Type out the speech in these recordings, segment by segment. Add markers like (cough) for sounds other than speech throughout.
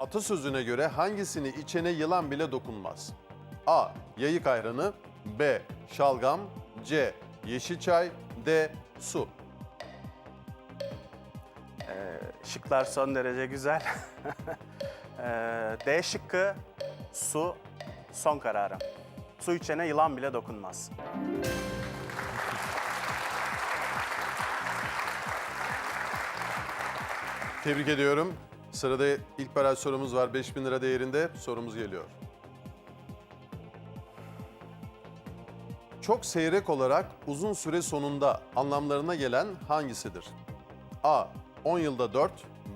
Atasözüne göre hangisini içene yılan bile dokunmaz? A. Yayık ayranı B. Şalgam C. Yeşil çay D. Su Şıklar son derece güzel. (laughs) Ee, D şıkkı su son kararım. Su içene yılan bile dokunmaz. Tebrik ediyorum. Sırada ilk baraj sorumuz var. 5000 lira değerinde sorumuz geliyor. Çok seyrek olarak uzun süre sonunda anlamlarına gelen hangisidir? A. 10 yılda 4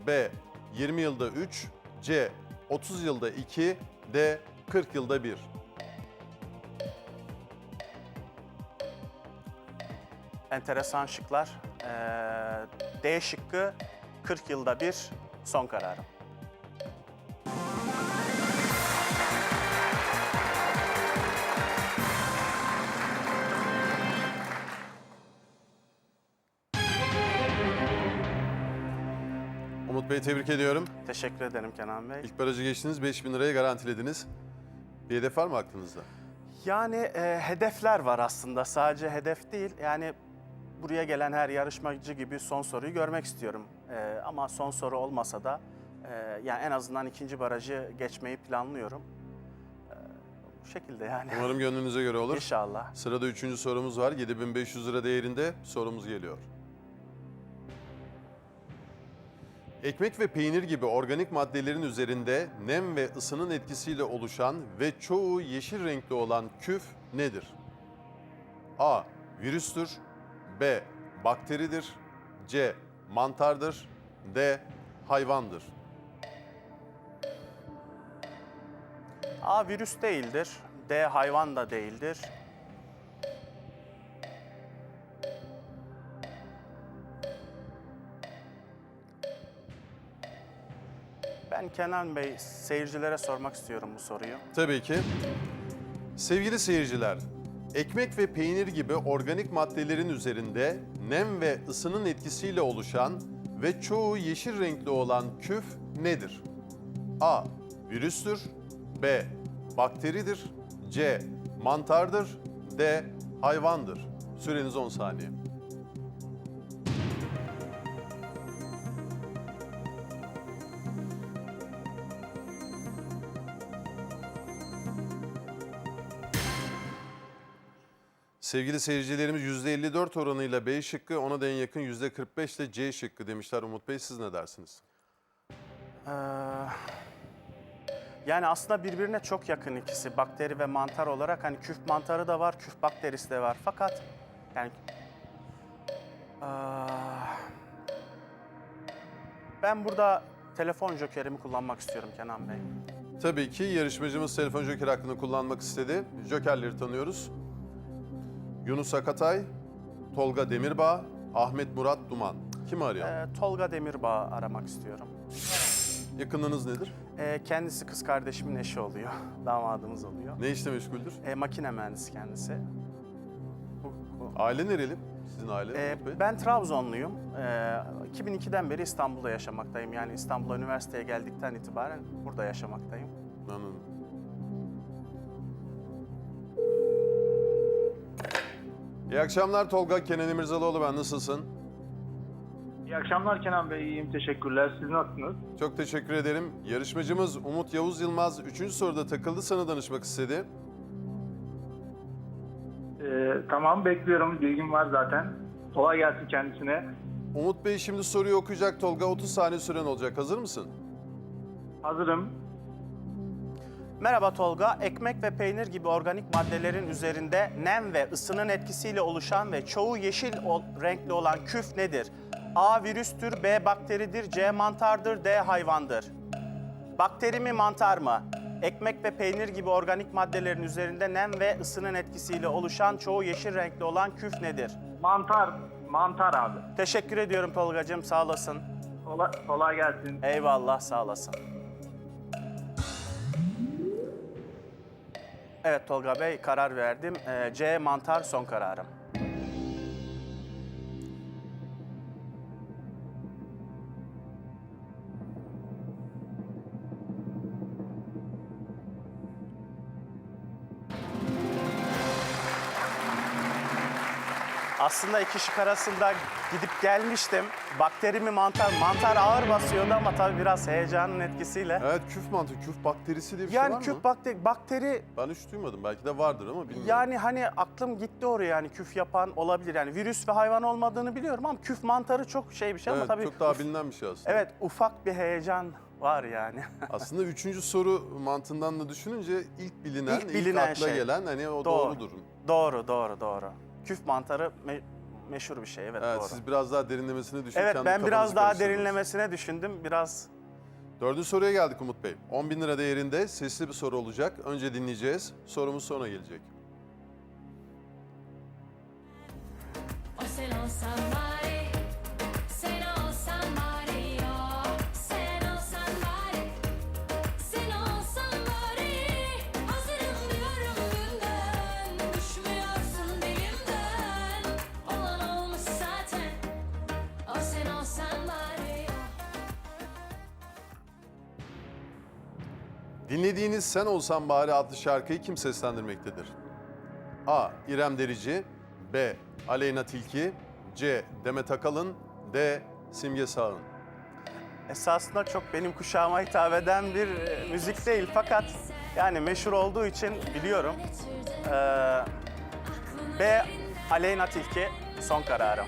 B. 20 yılda 3 C. 30 yılda 2 D. 40 yılda 1 Enteresan şıklar. Ee, D şıkkı 40 yılda bir son kararım. Umut Bey tebrik ediyorum. Teşekkür ederim Kenan Bey. İlk barajı geçtiniz. 5000 lirayı garantilediniz. Bir hedef var mı aklınızda? Yani e, hedefler var aslında. Sadece hedef değil. Yani buraya gelen her yarışmacı gibi son soruyu görmek istiyorum. E, ama son soru olmasa da e, yani en azından ikinci barajı geçmeyi planlıyorum. E, bu şekilde yani. Umarım gönlünüze göre olur. İnşallah. Sırada üçüncü sorumuz var. 7500 lira değerinde sorumuz geliyor. Ekmek ve peynir gibi organik maddelerin üzerinde nem ve ısının etkisiyle oluşan ve çoğu yeşil renkli olan küf nedir? A. Virüstür. B. Bakteridir. C. Mantardır. D. Hayvandır. A virüs değildir. D hayvan da değildir. Ben Kenan Bey seyircilere sormak istiyorum bu soruyu. Tabii ki. Sevgili seyirciler, ekmek ve peynir gibi organik maddelerin üzerinde nem ve ısının etkisiyle oluşan ve çoğu yeşil renkli olan küf nedir? A. Virüstür. B. Bakteridir. C. Mantardır. D. Hayvandır. Süreniz 10 saniye. Sevgili seyircilerimiz %54 oranıyla B şıkkı, ona da en yakın %45 ile C şıkkı demişler. Umut Bey siz ne dersiniz? Ee, yani aslında birbirine çok yakın ikisi. Bakteri ve mantar olarak hani küf mantarı da var, küf bakterisi de var. Fakat yani Ee, ben burada telefon jokerimi kullanmak istiyorum Kenan Bey. Tabii ki yarışmacımız telefon joker hakkını kullanmak istedi. Jokerleri tanıyoruz. Yunus Akatay, Tolga Demirbağ, Ahmet Murat Duman. Kimi arayalım? Ee, Tolga Demirbağ aramak istiyorum. Yakınlığınız nedir? Ee, kendisi kız kardeşimin eşi oluyor, (laughs) damadımız oluyor. Ne işle meşguldür? Ee, makine mühendisi kendisi. Aile nereli? Sizin aile Ee, ben Trabzonluyum. Ee, 2002'den beri İstanbul'da yaşamaktayım. Yani İstanbul'a üniversiteye geldikten itibaren burada yaşamaktayım. Anladım. İyi akşamlar Tolga. Kenan İmirzalıoğlu ben. Nasılsın? İyi akşamlar Kenan Bey. İyiyim. Teşekkürler. Siz nasılsınız? Çok teşekkür ederim. Yarışmacımız Umut Yavuz Yılmaz 3. soruda takıldı. Sana danışmak istedi. Ee, tamam bekliyorum. Bilgim var zaten. Kolay gelsin kendisine. Umut Bey şimdi soruyu okuyacak Tolga. 30 saniye süren olacak. Hazır mısın? Hazırım. Merhaba Tolga. Ekmek ve peynir gibi organik maddelerin üzerinde nem ve ısının etkisiyle oluşan ve çoğu yeşil renkli olan küf nedir? A. Virüstür, B. Bakteridir, C. Mantardır, D. Hayvandır. Bakteri mi, mantar mı? Ekmek ve peynir gibi organik maddelerin üzerinde nem ve ısının etkisiyle oluşan çoğu yeşil renkli olan küf nedir? Mantar. Mantar abi. Teşekkür ediyorum Tolgacığım, sağ olasın. Kolay, kolay gelsin. Eyvallah, sağ olasın. Evet Tolga Bey, karar verdim. Ee, C mantar son kararım. Aslında iki şık arasında gidip gelmiştim. Bakteri mi mantar? Mantar ağır basıyordu ama tabii biraz heyecanın etkisiyle. Evet küf mantığı, küf bakterisi diye bir şey Yani var küf mı? bakteri, bakteri Ben hiç duymadım. Belki de vardır ama bilmiyorum. yani hani aklım gitti oraya yani küf yapan olabilir. Yani virüs ve hayvan olmadığını biliyorum ama küf mantarı çok şey bir şey ama evet, tabii çok daha uf- bilinen bir şey aslında. Evet ufak bir heyecan var yani. (laughs) Aslında üçüncü soru mantığından da düşününce ilk bilinen, İlk ilk, bilinen akla şey. gelen hani o Doğru. doğrudur. doğru doğru doğru. Küf mantarı me- meşhur bir şey evet, Evet, doğru. siz biraz daha derinlemesine düşünün. Evet kendi ben kafanızı biraz daha karıştırdınız. derinlemesine düşündüm. Biraz Dördüncü soruya geldik Umut Bey. 10 bin lira değerinde sesli bir soru olacak. Önce dinleyeceğiz. Sorumuz sonra gelecek. O sen Dinlediğiniz Sen Olsan Bari adlı şarkıyı kim seslendirmektedir? A. İrem Derici B. Aleyna Tilki C. Demet Akalın D. Simge Sağın esasında çok benim kuşağıma hitap eden bir e, müzik değil fakat yani meşhur olduğu için biliyorum. Ee, B. Aleyna Tilki son kararım.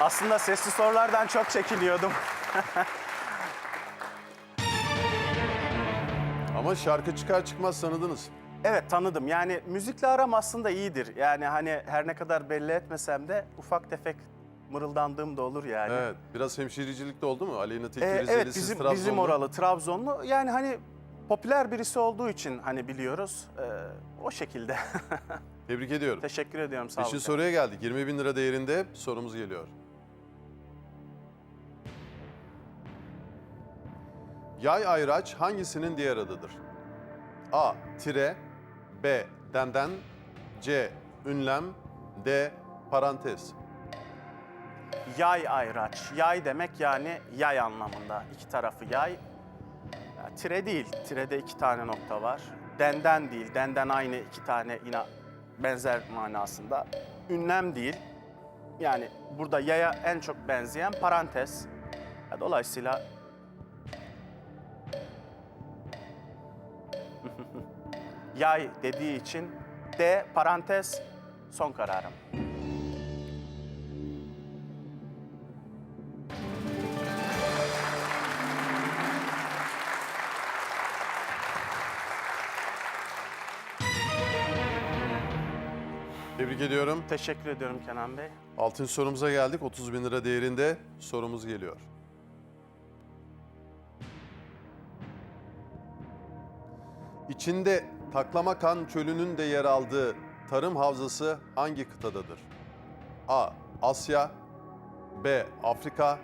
Aslında sesli sorulardan çok çekiniyordum. Ama şarkı çıkar çıkmaz tanıdınız. Evet tanıdım. Yani müzikle aram aslında iyidir. Yani hani her ne kadar belli etmesem de ufak tefek mırıldandığım da olur yani. Evet. Biraz hemşiricilik de oldu mu? Aleyna Tilki Ee, Rizeli, evet siz bizim Trabzonlu. bizim oralı Trabzonlu. Yani hani popüler birisi olduğu için hani biliyoruz. Ee, o şekilde. (laughs) Tebrik ediyorum. Teşekkür ediyorum sağ olun. Beşinci soruya geldik. 20 bin lira değerinde sorumuz geliyor. Yay ayraç hangisinin diğer adıdır? A. Tire B. Denden C. Ünlem D. Parantez Yay ayraç. Yay demek yani yay anlamında. İki tarafı yay. Ya, tire değil. Tirede iki tane nokta var. Denden değil. Denden aynı iki tane yine benzer manasında. Ünlem değil. Yani burada yaya en çok benzeyen parantez. Dolayısıyla yay dediği için D parantez son kararım. Tebrik ediyorum. Teşekkür ediyorum Kenan Bey. Altıncı sorumuza geldik. 30 bin lira değerinde sorumuz geliyor. İçinde Taklamakan Çölü'nün de yer aldığı tarım havzası hangi kıtadadır? A. Asya B. Afrika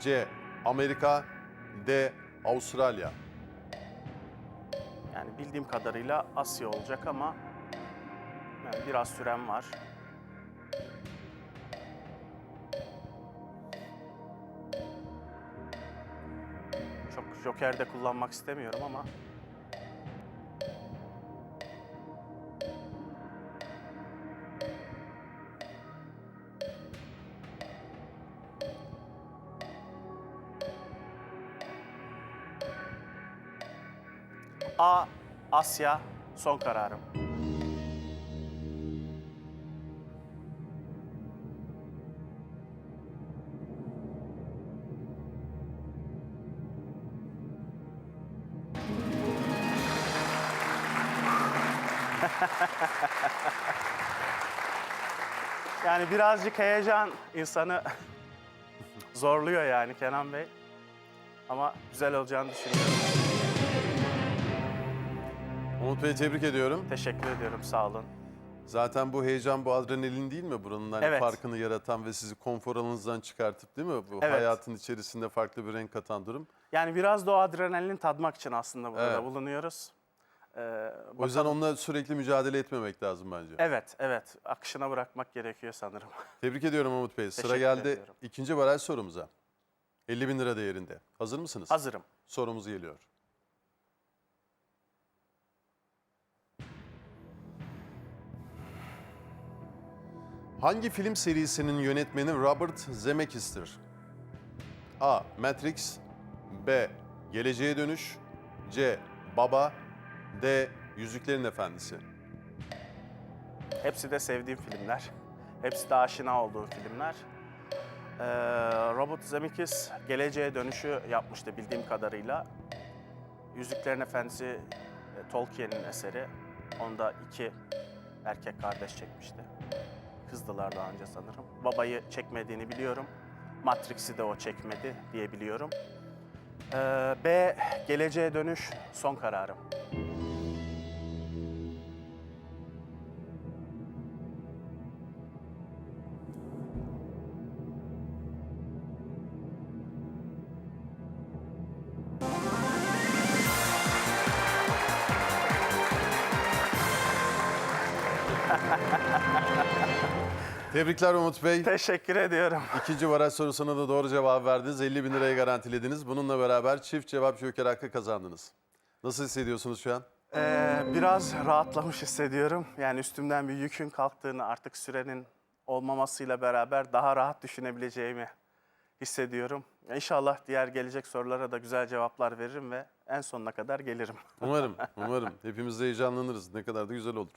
C. Amerika D. Avustralya Yani bildiğim kadarıyla Asya olacak ama yani biraz sürem var. Çok joker de kullanmak istemiyorum ama A. Asya son kararım. (laughs) Yani birazcık heyecan insanı (laughs) zorluyor yani Kenan Bey. Ama güzel olacağını düşünüyorum. Umut Bey tebrik ediyorum. Teşekkür ediyorum, sağ olun. Zaten bu heyecan, bu adrenalin değil mi? Buranın hani Evet. farkını yaratan ve sizi konfor alanınızdan çıkartıp değil mi? Bu Evet. hayatın içerisinde farklı bir renk katan durum. Yani biraz da o adrenalini tadmak için aslında burada Evet. bulunuyoruz. Ee, O yüzden onunla sürekli mücadele etmemek lazım bence. Evet, evet. Akışına bırakmak gerekiyor sanırım. (laughs) Tebrik ediyorum Umut Bey. Sıra Teşekkür geldi ediyorum. ikinci baraj sorumuza. 50 bin lira değerinde. Hazır mısınız? Hazırım. Sorumuz geliyor. Hangi film serisinin yönetmeni Robert Zemeckis'tir? A. Matrix B. Geleceğe Dönüş C. Baba D. Yüzüklerin Efendisi Hepsi de sevdiğim filmler. Hepsi de aşina olduğum filmler. Ee, Robert Zemeckis Geleceğe Dönüşü yapmıştı bildiğim kadarıyla. Yüzüklerin Efendisi e, Tolkien'in eseri. Onda iki erkek kardeş çekmişti. Kızdılar daha önce sanırım. Babayı çekmediğini biliyorum. Matrix'i de o çekmedi diye biliyorum. Ee, B. Geleceğe Dönüş son kararım. (laughs) Tebrikler Umut Bey. Teşekkür ediyorum. (laughs) İkinci baraj sorusuna da doğru cevap verdiniz. 50 bin lirayı garantilediniz. Bununla beraber çift cevap joker hakkı kazandınız. Nasıl hissediyorsunuz şu an? Ee, biraz rahatlamış hissediyorum. Yani üstümden bir yükün kalktığını artık sürenin olmamasıyla beraber daha rahat düşünebileceğimi hissediyorum. İnşallah diğer gelecek sorulara da güzel cevaplar veririm ve en sonuna kadar gelirim. Umarım, umarım. Hepimiz de heyecanlanırız. Ne kadar da güzel olur.